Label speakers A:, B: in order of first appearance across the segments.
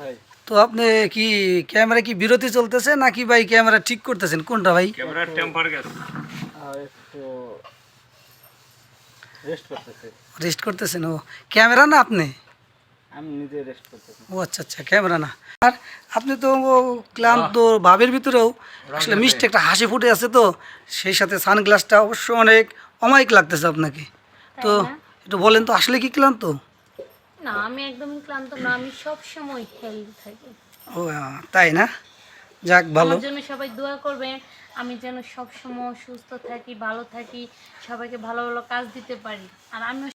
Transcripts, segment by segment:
A: ভাই।
B: তো আপনি কি ক্যামেরা কি বিরতি চলতেছে নাকি ভাই ক্যামেরা ঠিক করতেছেন? কোনটা ভাই?
C: ক্যামেরার টেম্পার গেছে।
A: রেস্ট করতেছি।
B: রেস্ট করতেছেন? ও ক্যামেরা না আপনি?
A: আমি নিজে রেস্ট করতেছি।
B: ও আচ্ছা আচ্ছা ক্যামেরা না। আর আপনি তো ও ক্লান্ত ভাবের ভিতরেও আসলে মিষ্টি একটা হাসি ফুটে আছে তো সেই সাথে সানগ্লাসটা অবশ্য অনেক অমায়িক লাগতেছে আপনাকে। তো একটু বলেন তো আসলে কি ক্লান্ত?
D: না আমি একদম ক্লান্ত না আমি সব সময় হেলদি থাকি।
B: ও তাই না? যাক ভালো।
D: আমার জন্য সবাই দোয়া করবেন আমি যেন সব সময় সুস্থ থাকি ভালো থাকি সবাইকে ভালো ভালো কাজ দিতে পারি। আর আমিও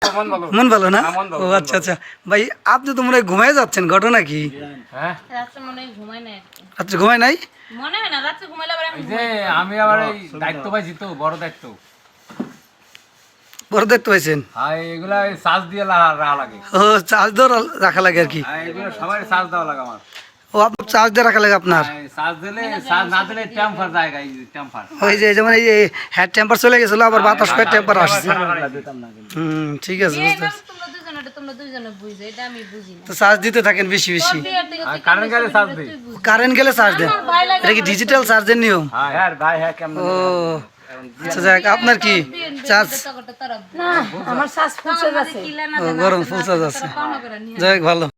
B: মন ভালো। না? ও আচ্ছা আচ্ছা। ভাই আপনি তো মনে হয় ঘুমাই যাচ্ছেন ঘটনা কি?
C: হ্যাঁ?
D: রাত্রে মনে হয় ঘুমাই না আর কি।
B: রাত্রে ঘুমাই নাই?
D: মনে হয় না রাত্রে ঘুমাইলে আবার আমি
C: আমি আবার এই দায়িত্ব পাইছি তো বড় দায়িত্ব।
B: বড় দেখতে পাইছেন?
C: হ্যাঁ এগুলা চার্জ দিয়ে রাখা লাগে।
B: ও চার্জ দিয়ে রাখা লাগে আর কি?
C: হ্যাঁ এগুলো সবাই চার্জ দেওয়া লাগে আমার।
B: ও আপনার চার্জ দিয়ে রাখা লাগে আপনার?
C: হ্যাঁ, চার্জ দিলে চার্জ না দিলে টেম্পার জায়গা এই টেম্পার
B: ওই যে যেমন এই যে টেম্পার চলে গেছিল আবার বাতাস পেয়ে টেম্পার আসছে। হুম ঠিক আছে বুঝতে
D: নাম তোমরা দুজনে এটা তোমরা দুজনে বুঝো এটা আমি বুঝি না।
B: তো চার্জ দিতে থাকেন বেশি বেশি।
C: কারেন্ট গেলে চার্জ দিই
B: কারেন্ট গেলে চার্জ দেন এটা কি ডিজিটাল চার্জের নিয়ম?
C: হ্যাঁ
A: হ্যাঁ ভাই হ্যাঁ কেমন
B: ও আচ্ছা যাক আপনার কি চার্জ
D: আমার
B: গরম ফুল চার্জ আছে যাই ভালো।